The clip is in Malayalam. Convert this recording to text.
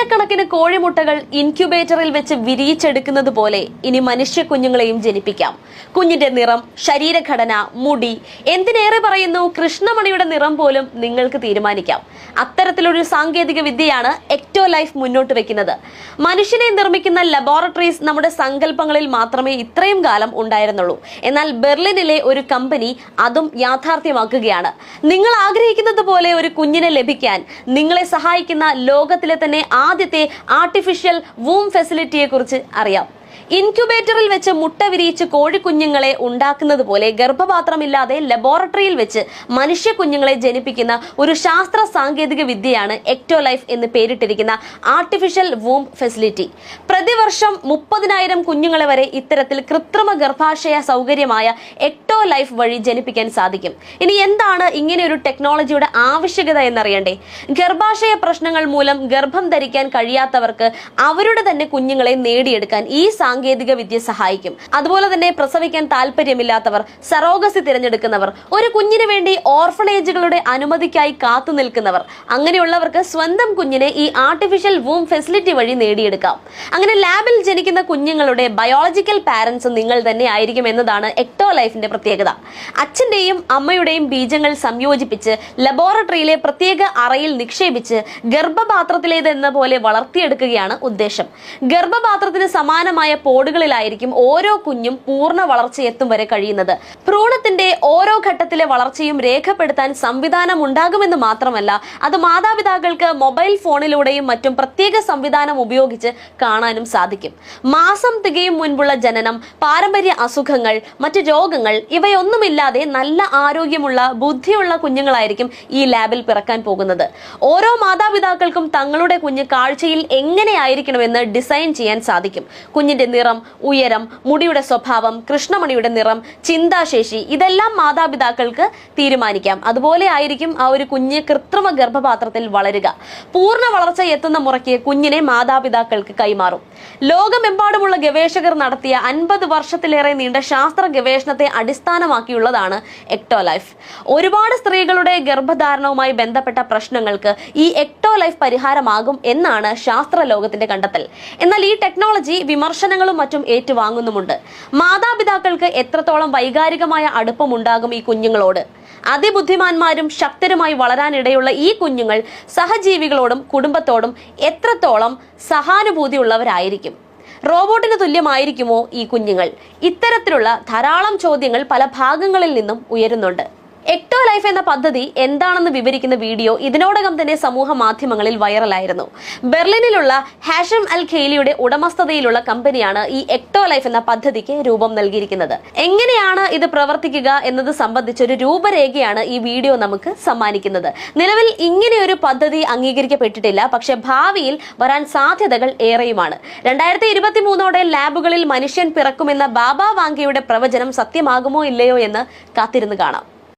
ആയിരക്കണക്കിന് കോഴിമുട്ടകൾ ഇൻക്യുബേറ്ററിൽ വെച്ച് വിരിയിച്ചെടുക്കുന്നത് പോലെ ഇനി മനുഷ്യ കുഞ്ഞുങ്ങളെയും ജനിപ്പിക്കാം. കുഞ്ഞിന്റെ നിറം ശരീരഘടന മുടി എന്തിനേറെ പറയുന്നു? കൃഷ്ണമണിയുടെ നിറം പോലും നിങ്ങൾക്ക് തീരുമാനിക്കാം. അത്തരത്തിലൊരു സാങ്കേതിക വിദ്യയാണ് എക്ടോ ലൈഫ് മുന്നോട്ട് വെക്കുന്നത് മനുഷ്യനെ നിർമ്മിക്കുന്ന ലബോറട്ടറീസ് നമ്മുടെ സങ്കല്പങ്ങളിൽ മാത്രമേ ഇത്രയും കാലം ഉണ്ടായിരുന്നുള്ളൂ. എന്നാൽ ബെർലിനിലെ ഒരു കമ്പനി അതും യാഥാർത്ഥ്യമാക്കുകയാണ്. നിങ്ങൾ ആഗ്രഹിക്കുന്നത് പോലെ ഒരു കുഞ്ഞിനെ ലഭിക്കാൻ നിങ്ങളെ സഹായിക്കുന്ന ലോകത്തിലെ തന്നെ ആദ്യത്തെ ആർട്ടിഫിഷ്യൽ വൂം ഫെസിലിറ്റിയെ കുറിച്ച് അറിയാം. ഇൻക്യുബേറ്ററിൽ വെച്ച് മുട്ട വിരിയിച്ച് കോഴിക്കുഞ്ഞുങ്ങളെ ഉണ്ടാക്കുന്നത് പോലെ ഗർഭപാത്രമില്ലാതെ ലബോറട്ടറിയിൽ വെച്ച് മനുഷ്യ കുഞ്ഞുങ്ങളെ ജനിപ്പിക്കുന്ന ഒരു ശാസ്ത്ര സാങ്കേതിക വിദ്യയാണ് എക്ടോ ലൈഫ് എന്ന് പേരിട്ടിരിക്കുന്ന ആർട്ടിഫിഷ്യൽ വൂം ഫെസിലിറ്റി പ്രതിവർഷം മുപ്പതിനായിരം കുഞ്ഞുങ്ങളെ വരെ ഇത്തരത്തിൽ കൃത്രിമ ഗർഭാശയ സൗകര്യമായ എക്ടോ ലൈഫ് വഴി ജനിപ്പിക്കാൻ സാധിക്കും. ഇനി എന്താണ് ഇങ്ങനെ ഒരു ടെക്നോളജിയുടെ ആവശ്യകത എന്നറിയണ്ടേ? ഗർഭാശയ പ്രശ്നങ്ങൾ മൂലം ഗർഭം ധരിക്കാൻ കഴിയാത്തവർക്ക് അവരുടെ തന്നെ കുഞ്ഞുങ്ങളെ നേടിയെടുക്കാൻ ഈ സാങ്കേതിക വിദ്യ സഹായിക്കും. അതുപോലെ തന്നെ പ്രസവിക്കാൻ താല്പര്യമില്ലാത്തവർ സറോഗസി തിരഞ്ഞെടുക്കുന്നവർ ഒരു കുഞ്ഞിന് വേണ്ടി ഓർഫണേജുകളുടെ അനുമതിക്കായി കാത്തു നിൽക്കുന്നവർ അങ്ങനെയുള്ളവർക്ക് സ്വന്തം കുഞ്ഞിനെ ഈ ആർട്ടിഫിഷ്യൽ വൂം ഫെസിലിറ്റി വഴി നേടിയെടുക്കാം. അങ്ങനെ ലാബിൽ ജനിക്കുന്ന കുഞ്ഞുങ്ങളുടെ ബയോളജിക്കൽ പാരന്റ്സ് നിങ്ങൾ തന്നെ ആയിരിക്കും എന്നതാണ് എക്ടോ ലൈഫിന്റെ പ്രത്യേകത. അച്ഛന്റെയും അമ്മയുടെയും ബീജങ്ങൾ സംയോജിപ്പിച്ച് ലബോറട്ടറിയിലെ പ്രത്യേക അറയിൽ നിക്ഷേപിച്ച് ഗർഭപാത്രത്തിലേതെന്ന പോലെ വളർത്തിയെടുക്കുകയാണ് ഉദ്ദേശം. ഗർഭപാത്രത്തിന് സമാനമായ പോടുകളിലായിരിക്കും ഓരോ കുഞ്ഞും പൂർണ വളർച്ചയെത്തും വരെ കഴിയുന്നത്. ഭ്രൂണത്തിന്റെ ഓരോ ഘട്ടത്തിലെ വളർച്ചയും രേഖപ്പെടുത്താൻ സംവിധാനം ഉണ്ടാകുമെന്ന് മാത്രമല്ല അത് മാതാപിതാക്കൾക്ക് മൊബൈൽ ഫോണിലൂടെയും മറ്റും പ്രത്യേക സംവിധാനം ഉപയോഗിച്ച് കാണാനും സാധിക്കും. മാസം തികയും മുൻപുള്ള ജനനം പാരമ്പര്യ അസുഖങ്ങൾ മറ്റ് രോഗങ്ങൾ ഇവയൊന്നുമില്ലാതെ നല്ല ആരോഗ്യമുള്ള ബുദ്ധിയുള്ള കുഞ്ഞുങ്ങളായിരിക്കും ഈ ലാബിൽ പിറക്കാൻ പോകുന്നത്. ഓരോ മാതാപിതാക്കൾക്കും തങ്ങളുടെ കുഞ്ഞ് കാഴ്ചയിൽ എങ്ങനെയായിരിക്കണമെന്ന് ഡിസൈൻ ചെയ്യാൻ സാധിക്കും. കുഞ്ഞിന്റെ നിറം ഉയരം മുടിയുടെ സ്വഭാവം കൃഷ്ണമണിയുടെ നിറം ചിന്താശേഷി ഇതെല്ലാം മാതാപിതാക്കൾക്ക് തീരുമാനിക്കാം. അതുപോലെ ആയിരിക്കും ആ ഒരു കുഞ്ഞ് കൃത്രിമ ഗർഭപാത്രത്തിൽ വളരുക. പൂർണ വളർച്ച എത്തുന്ന മുറയ്ക്ക് കുഞ്ഞിനെ മാതാപിതാക്കൾക്ക് കൈമാറും. ലോകമെമ്പാടുമുള്ള ഗവേഷകർ നടത്തിയ അൻപത് വർഷത്തിലേറെ നീണ്ട ശാസ്ത്ര ഗവേഷണത്തെ അടിസ്ഥാനമാക്കിയുള്ളതാണ് എക്ടോ ലൈഫ് ഒരുപാട് സ്ത്രീകളുടെ ഗർഭധാരണവുമായി ബന്ധപ്പെട്ട പ്രശ്നങ്ങൾക്ക് ഈ എക്ടോ ലൈഫ് പരിഹാരമാകും എന്നാണ് ശാസ്ത്ര ലോകത്തിന്റെ കണ്ടെത്തൽ. എന്നാൽ ഈ ടെക്നോളജി വിമർശനങ്ങളും മറ്റും ഏറ്റുവാങ്ങുന്നുമുണ്ട്. മാതാപിതാക്കൾക്ക് എത്രത്തോളം വൈകാരികമായ അടുപ്പമുണ്ടാകും ഈ കുഞ്ഞുങ്ങളോട്? അതിബുദ്ധിമാന്മാരും ശക്തരുമായി വളരാനിടയുള്ള ഈ കുഞ്ഞുങ്ങൾ സഹജീവികളോടും കുടുംബത്തോടും എത്രത്തോളം സഹാനുഭൂതിയുള്ളവരായിരിക്കും? റോബോട്ടിന് തുല്യമായിരിക്കുമോ ഈ കുഞ്ഞുങ്ങൾ? ഇത്തരത്തിലുള്ള ധാരാളം ചോദ്യങ്ങൾ പല ഭാഗങ്ങളിൽ നിന്നും ഉയരുന്നുണ്ട്. ലൈഫ് എന്ന പദ്ധതി എന്താണെന്ന് വിവരിക്കുന്ന വീഡിയോ ഇതിനോടകം തന്നെ സമൂഹ മാധ്യമങ്ങളിൽ വൈറലായിരുന്നു. ബെർലിനിലുള്ള ഹാഷം അൽ ഖേലിയുടെ ഉടമസ്ഥതയിലുള്ള കമ്പനിയാണ് ഈ എക്ടോ ലൈഫ് എന്ന പദ്ധതിക്ക് രൂപം നൽകിയിരിക്കുന്നത്. എങ്ങനെയാണ് ഇത് പ്രവർത്തിക്കുക എന്നത് സംബന്ധിച്ചൊരു രൂപരേഖയാണ് ഈ വീഡിയോ നമുക്ക് സമ്മാനിക്കുന്നത്. നിലവിൽ ഇങ്ങനെയൊരു പദ്ധതി അംഗീകരിക്കപ്പെട്ടിട്ടില്ല. പക്ഷെ ഭാവിയിൽ വരാൻ സാധ്യതകൾ ഏറെയുമാണ്. രണ്ടായിരത്തി ഇരുപത്തി മൂന്നോടെ ലാബുകളിൽ മനുഷ്യൻ പിറക്കുമെന്ന ബാബ വാങ്കയുടെ പ്രവചനം സത്യമാകുമോ ഇല്ലയോ എന്ന് കാത്തിരുന്നു കാണാം.